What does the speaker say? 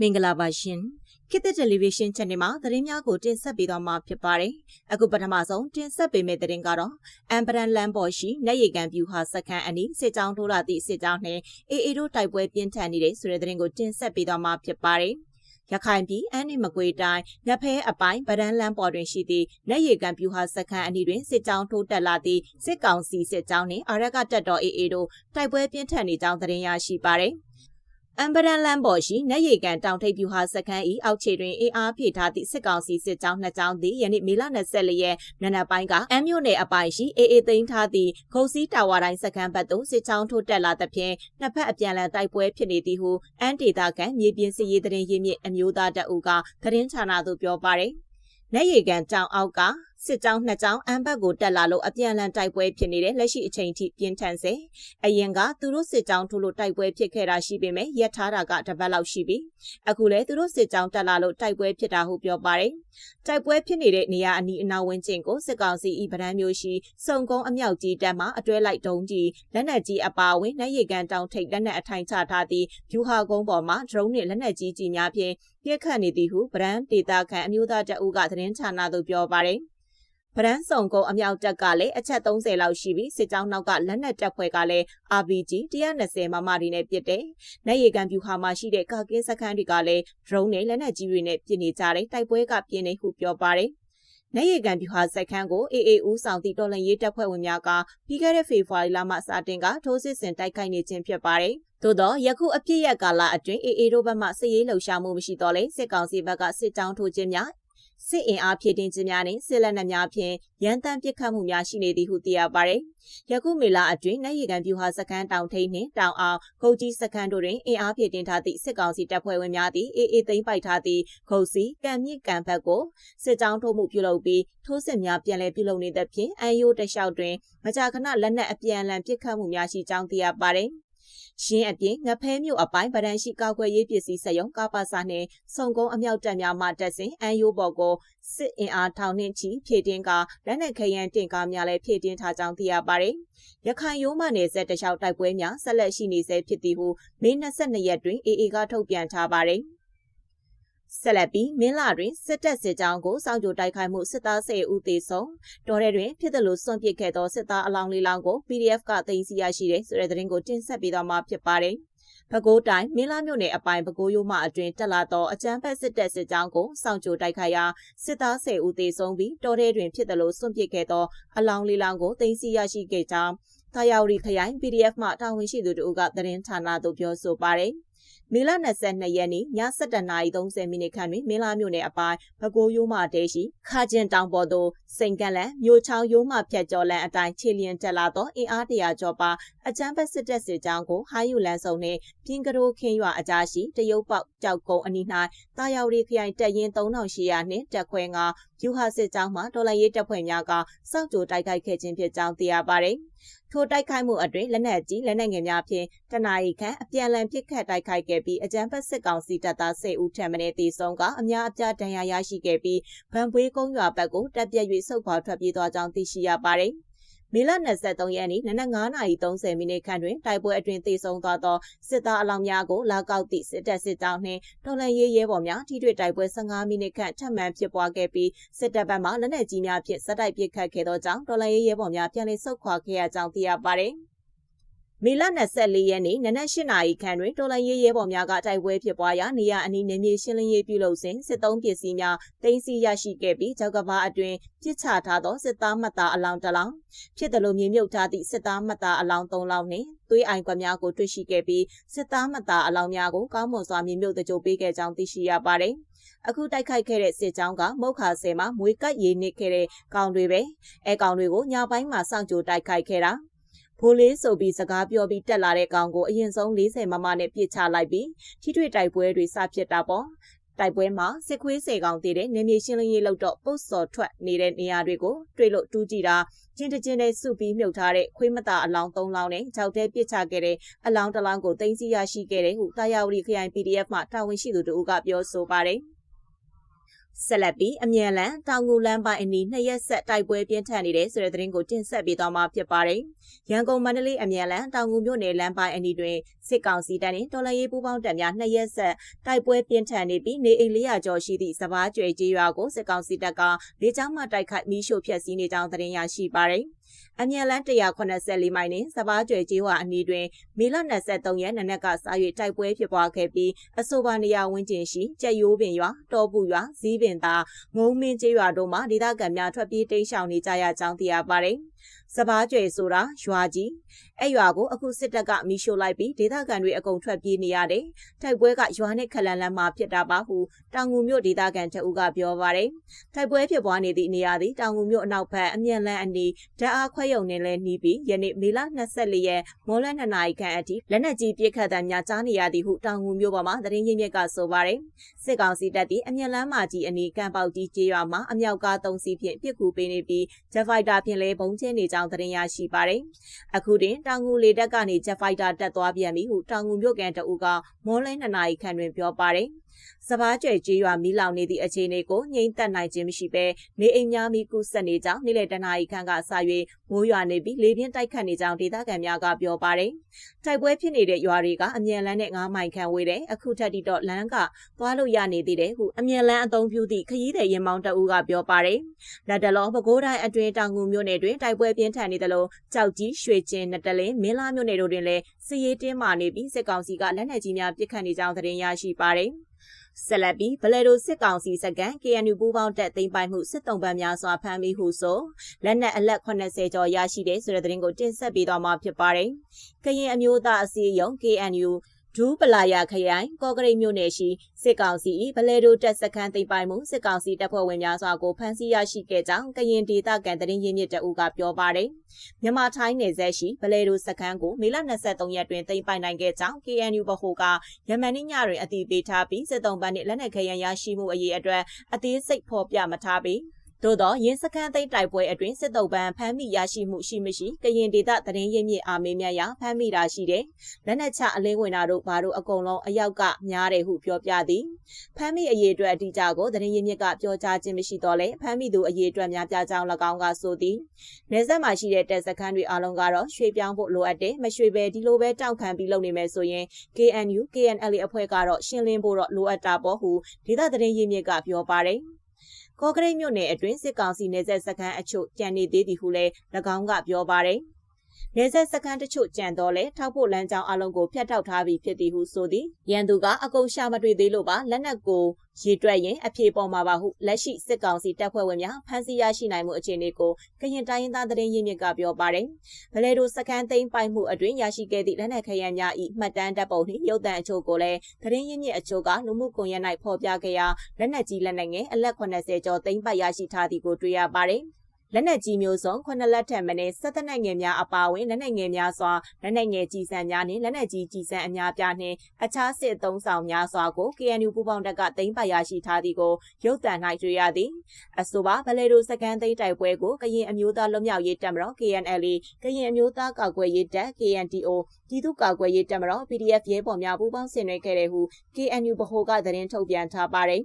မင်္ဂလာပါရှင်ခေတ်သစ်တယ်လီဗီရှင်း channel မှာသတင်းများကိုတင်ဆက်ပေးသွားမှာဖြစ်ပါတယ်အခုပထမဆုံးတင်ဆက်ပေးမယ့်သတင်းကတော့အမ်ပရန်လန်ပေါ်ရှိနယ်ရီကန်ပြူဟာစခန်းအနီးစစ်ကြောင်းထိုးလာသည့်စစ်ကြောင်းနဲ့အေအေတို့တိုက်ပွဲပြင်းထန်နေတဲ့ဆိုတဲ့သတင်းကိုတင်ဆက်ပေးသွားမှာဖြစ်ပါတယ်ရခိုင်ပြည်အန်းနီမကွေတိုင်းငဖဲအပိုင်းဗဒန်းလန်းပေါ်တွင်ရှိသည့်လက်ရည်ကံပြူဟာစခန်းအနီးတွင်စစ်ကြောင်းထိုးတက်လာသည့်စစ်ကောင်စီစစ်ကြောင်းနှင့်အာရကတပ်တော်အေအေတို့တိုက်ပွဲပြင်းထန်နေကြောင်းသတင်းရရှိပါသည် အမ်ဘရန်လန်ပေါ်ရှိနက်ရီကန်တောင်ထိပ်ပြူဟာစခန်းဤအောက်ခြေတွင်အေးအားဖြည့်ထားသည့်စစ်ကောင်စီစစ်ကြောင်းနှစ်ကြောင်းသည်ယနေ့မေလ24ရက်နနက်ပိုင်းကအမ်မြို့နယ်အပိုင်းရှိအေးအေးသိမ်းထားသည့်ခုံစီတာဝါတိုင်းစခန်းဘက်သို့စစ်ကြောင်းထိုးတက်လာသဖြင့်နှစ်ဖက်အပြန်အလှန်တိုက်ပွဲဖြစ်နေသည်ဟုအန်ဒေတာကန်မြေပြင်စစ်ရေးတရင်ရင်းမြစ်အမျိုးသားတပ်ဦးကသတင်းဌာနသို့ပြောပါရယ်နယ်ရီကန်တောင်အောက်ကစစ်ကြောင်းနှစ်ကြောင်းအမ်ဘတ်ကိုတက်လာလို့အပြန်အလှန်တိုက်ပွဲဖြစ်နေတဲ့လက်ရှိအချိန်ထိပြင်းထန်စေအရင်ကသူတို့စစ်ကြောင်းထိုးလို့တိုက်ပွဲဖြစ်ခဲ့တာရှိပေမဲ့ရက်ထားတာကတပတ်လောက်ရှိပြီအခုလဲသူတို့စစ်ကြောင်းတက်လာလို့တိုက်ပွဲဖြစ်တာဟုပြောပါတယ်တိုက်ပွဲဖြစ်နေတဲ့နေရာအနီးအနောက်ဝန်းကျင်ကိုစစ်ကောင်စီဤဗဒန်းမျိုးရှိစုံကုန်းအမြောက်ကြီးတပ်မှအတွဲလိုက်ဒုံးကြီးလက်နက်ကြီးအပါအဝင်နိုင်ရီကန်တောင်ထိပ်လက်နက်အထိုင်ချထားသည့်ဗျူဟာကုန်းပေါ်မှာဒရုန်းနှင့်လက်နက်ကြီးကြီးများဖြင့်ပြက်ခတ်နေသည်ဟုဗဒန်းဒေတာခန်အမျိုးသားတပ်ဦးကသတင်းဌာနသို့ပြောပါတယ် ဗရန်စုံကုန်းအမြောက်တပ်ကလည်းအချက်30လောက်ရှိပြီးစစ်ကြောင်းနောက်ကလက်နက်တပ်ဖွဲ့ကလည်း RPG 120မမတွေနဲ့ပစ်တယ်။နိုင်ရီကန်ပြူဟာမှာရှိတဲ့ကာကင်းစခန်းတွေကလည်း drone နဲ့လက်နက်ကြီးတွေနဲ့ပစ်နေကြတယ်တိုက်ပွဲကပြင်းနေဟုပြောပါတယ်။နိုင်ရီကန်ပြူဟာစက်ခန်းကို AAU ဆောင်တီတော်လန်ရေးတပ်ဖွဲ့ဝင်များကပြီးခဲ့တဲ့ဖေဖော်ဝါရီလမှစတင်ကထိုးစစ်ဆင်တိုက်ခိုက်နေခြင်းဖြစ်ပါတယ်။သို့သောယခုအပြစ်ရကာလအတွင်း AA တို့ဘက်မှစစ်ရေးလှုပ်ရှားမှုမရှိတော့လဲစစ်ကောင်စီဘက်ကစစ်ကြောင်းထိုးခြင်းများ စစ်အင်အားဖြည့်တင်းခြင်းများနဲ့စစ်လက်နက်များဖြင့်ရန်တမ်းပစ်ခတ်မှုများရှိနေသည်ဟုသိရပါတယ်။ယခုမေလအတွင်းနိုင်ရီကန်ပြူဟာစခန်းတောင်ထိန်နှင့်တောင်အောင်ကုတ်ကြီးစခန်းတို့တွင်အင်အားဖြည့်တင်းထားသည့်စစ်ကောင်စီတပ်ဖွဲ့ဝင်များသည်အေးအေးသိမ်းပိုက်ထားသည့်ခုတ်စီကံမြင့်ကံဘက်ကိုစစ်ကြောင်းထိုးမှုပြုလုပ်ပြီးထိုးစစ်များပြန်လည်ပြုလုပ်နေသဖြင့်အန်ယိုတလျှောက်တွင်မကြာခဏလက်နက်အပြန်အလှန်ပစ်ခတ်မှုများရှိကြောင်းသိရပါတယ်။ ရင်းအပြင်ငဖဲမြို့အပိုင်းဗဒန်ရှိကောက်ွယ်ရေးပစ္စည်းစက်ရုံကာပါစာနှင့်စုံကုန်းအမြောက်တပ်များမှတက်စဉ်အန်ယိုဘော်ကိုစစ်အင်အားထောင်နှင့်ချီဖြည့်တင်းကလက်နက်ခရန်တင်ကားများလည်းဖြည့်တင်းထားကြောင်းသိရပါတယ်။ရခိုင်ရိုးမနယ်ဆက်တလျှောက်တိုက်ပွဲများဆက်လက်ရှိနေဆဲဖြစ်သည်ဟုမေ22ရက်တွင် AA ကထုတ်ပြန်ထားပါတယ်။ ဆက်လက်ပြီးမင်းလာတွင်စစ်တပ်စစ်ကြောင်းကိုစောင့်ကြိုတိုက်ခိုက်မှုစစ်သား10ဦးသေဆုံးတော်ရဲတွင်ဖြစ်သလိုစွန့်ပစ်ခဲ့သောစစ်သားအလောင်းလေးလောင်းကို PDF ကသိမ်းဆည်းရရှိတဲ့ဆိုတဲ့သတင်းကိုတင်ဆက်ပေးသွားမှာဖြစ်ပါတယ်။ပဲခူးတိုင်းမင်းလာမြို့နယ်အပိုင်းပဲခူးရိုးမှအတွင်တက်လာသောအကြမ်းဖက်စစ်တပ်စစ်ကြောင်းကိုစောင့်ကြိုတိုက်ခိုက်ရာစစ်သား10ဦးသေဆုံးပြီးတော်ရဲတွင်ဖြစ်သလိုစွန့်ပစ်ခဲ့သောအလောင်းလေးလောင်းကိုသိမ်းဆည်းရရှိခဲ့ကြောင်းတာယာဝတီခရိုင် PDF မှတာဝန်ရှိသူတို့ကသတင်းဌာနသို့ပြောဆိုပါတယ်။ မေလ22ရက်နေ့ည7:30မိနစ်ခန့်တွင်မင်းလာမြို့နယ်အပိုင်းဘကိုးရိုးမတဲရှိခါကျင်တောင်ပေါ်သို့စိန်ကလန်မြို့ချောင်းရိုးမဖြတ်ကျော်လန်အတိုင်းခြေလျင်တက်လာသောအင်အားတရာကျော်ပါအကြမ်းဖက်စစ်တပ်စစ်ကြောင်းကိုဟာယူလန်စုံနှင့်ပြင်းကရိုးခင်းရွာအကြားရှိတရုတ်ပေါက်ကြောက်ကုန်းအနီး၌တာယာဝတီခရိုင်တပ်ရင်း3800နှင့်တပ်ခွဲငါယူဟာစစ်ကြောင်းမှဒေါ်လာရေးတပ်ဖွဲ့များကစောက်ကြိုတိုက်ခိုက်ခဲ့ခြင်းဖြစ်ကြောင်းသိရပါသည်ထိုတိုက်ခိုက်မှုအတွင်းလက်နက်ကြီးလက်နက်ငယ်များဖြင့်တနအီခန့်အပြန်အလှန်ပစ်ခတ်တိုက်ခိုက်ခဲ့ပြီးအကြမ်းဖက်စစ်ကောင်စီတပ်သား10ဦးထက်မနည်းသေဆုံးကအများအပြားဒဏ်ရာရရှိခဲ့ပြီးဗန်ပွေးကုန်းရွာဘက်ကိုတပ်ပြည့်၍ဆုတ်ခွာထွက်ပြေးသွားကြောင်းသိရှိရပါတယ်။မေလ23ရက်နေ့နနက်9:30မိနစ်ခန့်တွင်တိုက်ပွဲအတွင်သေဆုံးသွားသောစစ်သားအလောင်းများကိုလာကောက်သည့်စစ်တပ်စစ်ကြောင်းနှင့်တော်လှန်ရေးရဲဘော်များထိတွေ့တိုက်ပွဲ15မိနစ်ခန့်ထပ်မံဖြစ်ပွားခဲ့ပြီးစစ်တပ်ဘက်မှလက်နက်ကြီးများဖြင့်စက်တိုက်ပစ်ခတ်ခဲ့သောကြောင့်တော်လှန်ရေးရဲဘော်များပြန်လည်ဆုတ်ခွာခဲ့ရကြောင်းသိရပါသည်။ မေလ24ရက်နေ့နနက်၈နာရီခန့်တွင်တော်လိုင်းရေးရဲဘော်များကတိုက်ပွဲဖြစ်ပွားရာနေရာအနီးနေမြေရှင်းလင်းရေးပြုလုပ်စဉ်စစ်သုံးပစ္စည်းများတင်စီရရှိခဲ့ပြီးကြောက်ကဘာအတွင်ပြစ်ချထားသောစစ်သားမှတ်သားအလောင်းတစ်လောင်းဖြစ်တယ်လို့မြေမြုပ်ထားသည့်စစ်သားမှတ်သားအလောင်း၃လောင်းနှင့်သွေးအိုင်ကွက်များကိုတွေ့ရှိခဲ့ပြီးစစ်သားမှတ်သားအလောင်းများကိုကောင်းမွန်စွာမြေမြုပ်တကြိုပေးခဲ့ကြောင်းသိရှိရပါတယ်။အခုတိုက်ခိုက်ခဲ့တဲ့စစ်ကြောင်းကမုတ်ခါဆယ်မှာမွေကတ်ရည်နစ်ခဲ့တဲ့ကောင်တွေပဲအဲကောင်တွေကိုညပိုင်းမှာစောင့်ကြိုတိုက်ခိုက်ခဲ့တာ။ ဖိုးလေးဆိုပြီးစကားပြောပြီးတက်လာတဲ့ကောင်ကိုအရင်ဆုံး40မမနဲ့ပြစ်ချလိုက်ပြီးထိတွေ့တိုက်ပွဲတွေစဖြစ်တာပေါ့တိုက်ပွဲမှာစစ်ခွေးစေကောင်တည်တဲ့နေမြေရှင်းလင်းရေးလုပ်တော့ပုတ်စော်ထွက်နေတဲ့နေရာတွေကိုတွေ့လို့တူးကြည့်တာချင်းတချင်းနဲ့စုပြီးမြုပ်ထားတဲ့ခွေးမသားအလောင်း၃လောင်းနဲ့ကြောက်တဲ့ပစ်ချခဲ့တဲ့အလောင်းတစ်လောင်းကိုတင်စီရရှိခဲ့တဲ့ဟုတာယာဝတီခရိုင် PDF မှတာဝန်ရှိသူတို့ကပြောဆိုပါတယ်။ ဆက်လက်ပြီးအမြန်လန်တောင်ငူလမ်းပိုင်းအနီးနှစ်ရက်ဆက်တိုက်ပွဲပြင်းထန်နေတဲ့ဆိုတဲ့သတင်းကိုတင်ဆက်ပေးသွားမှာဖြစ်ပါတယ်။ရန်ကုန်မန္တလေးအမြန်လန်တောင်ငူမြို့နယ်လမ်းပိုင်းအနီးတွင်စစ်ကောင်စီတပ်နှင့်တော်လှန်ရေးပူးပေါင်းတပ်များနှစ်ရက်ဆက်တိုက်ပွဲပြင်းထန်နေပြီးနေအိမ်400ကျော်ရှိသည့်စပားကျွဲကြီးရွာကိုစစ်ကောင်စီတပ်ကလေကြောင်းမှတိုက်ခိုက်မိရှို့ဖျက်ဆီးနေကြောင်းသတင်းရရှိပါတယ်။အမြန်လန်း184မိုင်နှင့်စပားကျွဲကြီးဝအနီးတွင်မေလ23ရက်နနက်ကစ၍တိုက်ပွဲဖြစ်ပွားခဲ့ပြီးအဆိုပါနေရာဝန်းကျင်ရှိကြက်ရိုးပင်ရွာတောပူရွာဇီးပင်သာငုံမင်းကျေးရွာတို့မှဒေသခံများထွက်ပြေးတိမ်းရှောင်နေကြရကြောင်းသိရပါတယ်။ စပားကျွဲဆိုတာရွာကြီးအဲ့ရွာကိုအခုစစ်တပ်ကမိရှို့လိုက်ပြီးဒေသခံတွေအကုန်ထွက်ပြေးနေရတယ်။တိုက်ပွဲကရွာနဲ့ခလန်လန်းမှာဖြစ်တာပါဟုတောင်ငူမြို့ဒေသခံတအူးကပြောပါတယ်။တိုက်ပွဲဖြစ်ပွားနေသည့်နေရာသည်တောင်ငူမြို့အနောက်ဘက်အမြန်လန်းအနီးဓာတ်အားခွဲရုံနဲ့လည်းနှီးပြီးယနေ့မေလ24ရက်မော်လ2နာရီခန့်အထိလက်နက်ကြီးပစ်ခတ်တဲ့များကြားနေရသည်ဟုတောင်ငူမြို့ပေါ်မှာသတင်းရင်းမြစ်ကဆိုပါတယ်။စစ်ကောင်စီတပ်သည်အမြန်လန်းမှာကြီးအနီးကံပေါက်ကြီးကျေးရွာမှာအမြောက်ကား၃စီးဖြင့်ပစ်ကူပေးနေပြီးဂျက်ဖိုက်တာဖြင့်လည်းဘုံကျင်းနေကြောင်းသတင်းရရှိပါတယ်။အခုတင်တောင်ငူလေတပ်ကနေဂျက်ဖိုက်တာတက်သွားပြန်ပြီဟုတောင်ငူမြို့ကန်တအူးကမော်လ2နာရီခန့်တွင်ပြောပါတယ်။ စပားကျွဲကြီးရွာမီးလောင်နေသည့်အခြေအနေကိုငြိမ်သက်နိုင်ခြင်းမရှိဘဲနေအိမ်များမီကူးဆက်နေကြောင်းနေ့လယ်တနာရီခန့်ကစ၍မိုးရွာနေပြီးလေပြင်းတိုက်ခတ်နေကြောင်းဒေသခံများကပြောပါတယ်။တိုက်ပွဲဖြစ်နေတဲ့ရွာတွေကအမြန်လန်းနဲ့9မိုင်ခန့်ဝေးတဲ့အခုထက်တိတော့လမ်းကသွားလို့ရနေသေးတယ်ဟုအမြန်လန်းအသုံးပြုသည့်ခရီးသည်ရင်မောင်းတအူးကပြောပါတယ်။လက်တလောပဲခူးတိုင်းအတွင်းတောင်ငူမြို့နယ်တွင်တိုက်ပွဲပြင်းထန်နေသလိုကြောက်ကြီးရွှေကျင်းနတလင်းမင်းလာမြို့နယ်တို့တွင်လည်းစစ်ရေးတင်းမာနေပြီးစစ်ကောင်စီကလက်နက်ကြီးများပစ်ခတ်နေကြောင်းသတင်းရရှိပါတယ်။ ဆက်လက်ပြီးဗလဲဒိုစစ်ကောင်စီစကန် KNU ပူးပေါင်းတပ်သိမ်းပိုက်မှုစစ်တုံးပန်းများစွာဖမ်းမိဟုဆိုလက်နက်အလက်80ကျော်ရရှိတဲ့ဆိုတဲ့သတင်းကိုတင်ဆက်ပေးသွားမှာဖြစ်ပါတယ်။ကရင်အမျိုးသားအစည်းအရုံး KNU ဒူးပလာယာခရိုင်ကော့ကရိတ်မြို့နယ်ရှိစစ်ကောင်စီဗလဲဒိုတက်စခန်းသိမ်းပိုင်မှုစစ်ကောင်စီတပ်ဖွဲ့ဝင်များစွာကိုဖမ်းဆီးရရှိခဲ့ကြောင်းကရင်ဒေသခံသတင်းရင်းမြစ်တအူးကပြောပါတယ်။မြန်မာထိုင်းနယ်စပ်ရှိဗလဲဒိုစခန်းကိုမေလ23ရက်တွင်သိမ်းပိုင်နိုင်ခဲ့ကြောင်း KNU ဗဟိုကယမန်နေ့ညတွင်အတည်ပြုထားပြီးစစ်တုံးပန်းနှင့်လက်နက်ခဲယမ်းရရှိမှုအရေးအတွက်အသေးစိတ်ဖော်ပြမထားပြီး သို့သောရင်းစခန်းသိမ်းတိုက်ပွဲအတွင်းစစ်တုပ်ပန်းဖမ်းမိရရှိမှုရှိမရှိကရင်ဒေသသတင်းရင်းမြစ်အာမေးမြတ်ရဖမ်းမိတာရှိတယ်။လက်နက်ချအလင်းဝင်တာတို့ဘာတို့အကုန်လုံးအယောက်ကများတယ်ဟုပြောပြသည်။ဖမ်းမိအရေးအတွက်အတိအကျကိုသတင်းရင်းမြစ်ကပြောကြားခြင်းမရှိတော့လဲဖမ်းမိသူအရေးအတွက်များပြားကြောင်း၎င်းကဆိုသည်။နေဆက်မှာရှိတဲ့တပ်စခန်းတွေအလုံးကတော့ရွှေပြောင်းဖို့လိုအပ်တယ်မရွှေပဲဒီလိုပဲတောက်ခံပြီးလုပ်နေမယ်ဆိုရင် KNU KNL အဖွဲ့ကတော့ရှင်းလင်းဖို့တော့လိုအပ်တာပေါ့ဟုဒေသသတင်းရင်းမြစ်ကပြောပါတယ်။ ကော့ကရိတ်မြို့နယ်အတွင်းစစ်ကောင်စီနေဆက်စခန်းအချို့ကြံနေသေးသည်ဟုလည်း၎င်းကပြောပါတယ်။ နေဆက်စခန်းတချို့ကြံတော့လဲထောက်ဖို့လမ်းကြောင်းအလုံးကိုဖျက်ထောက်ထားပြီးဖြစ်သည်ဟုဆိုသည်။ရန်သူကအကုံရှာမတွေ့သေးလို့ပါလက်နက်ကိုရေတွက်ရင်အပြေပေါ်မှာပါဟုလက်ရှိစစ်ကောင်စီတပ်ဖွဲ့ဝင်များဖမ်းဆီးရရှိနိုင်မှုအခြေအနေကိုကရင်တိုင်းရင်းသားသတင်းရင်းမြစ်ကပြောပါတယ်။ဗလဲဒိုစကန်သိမ်းပိုင်မှုအတွင်းရရှိခဲ့သည့်လက်နက်ခရမ်းများ၏မှတ်တမ်းတပ်ပုံနှင့်ရုပ်သံအချို့ကိုလည်းသတင်းရင်းမြစ်အချို့ကလူမှုကွန်ရက်၌ဖော်ပြခဲ့ရာလက်နက်ကြီးလက်နက်ငယ်အလက်80ကျော်သိမ်းပိုက်ရရှိထားသည်ကိုတွေ့ရပါတယ်။ လက်နက်ကြီးမျိုးစုံခုနှစ်လက်ထက်မနည်းစစ်တပ်နိုင်ငယ်များအပါအဝင်လက်နက်ငယ်များစွာလက်နက်ငယ်ကြီးစံများနှင့်လက်နက်ကြီးကြီးစံအများပြားနှင့်အခြားစစ်သုံးဆောင်များစွာကို KNU ပူးပေါင်းတပ်ကသိမ်းပိုက်ရရှိထားသည်ကိုရုပ်သံ၌တွေ့ရသည်အဆိုပါဗလေဒိုစကန်သိမ်းတိုက်ပွဲကိုကရင်အမျိုးသားလွတ်မြောက်ရေးတပ်မတော် KNL ကရင်အမျိုးသားကာကွယ်ရေးတပ် KNTO ပြည်သူ့ကာကွယ်ရေးတပ်မတော် PDF ရဲဘော်များပူးပေါင်းဆင်နွှဲခဲ့တဲ့ဟု KNU ဗဟိုကသတင်းထုတ်ပြန်ထားပါတယ်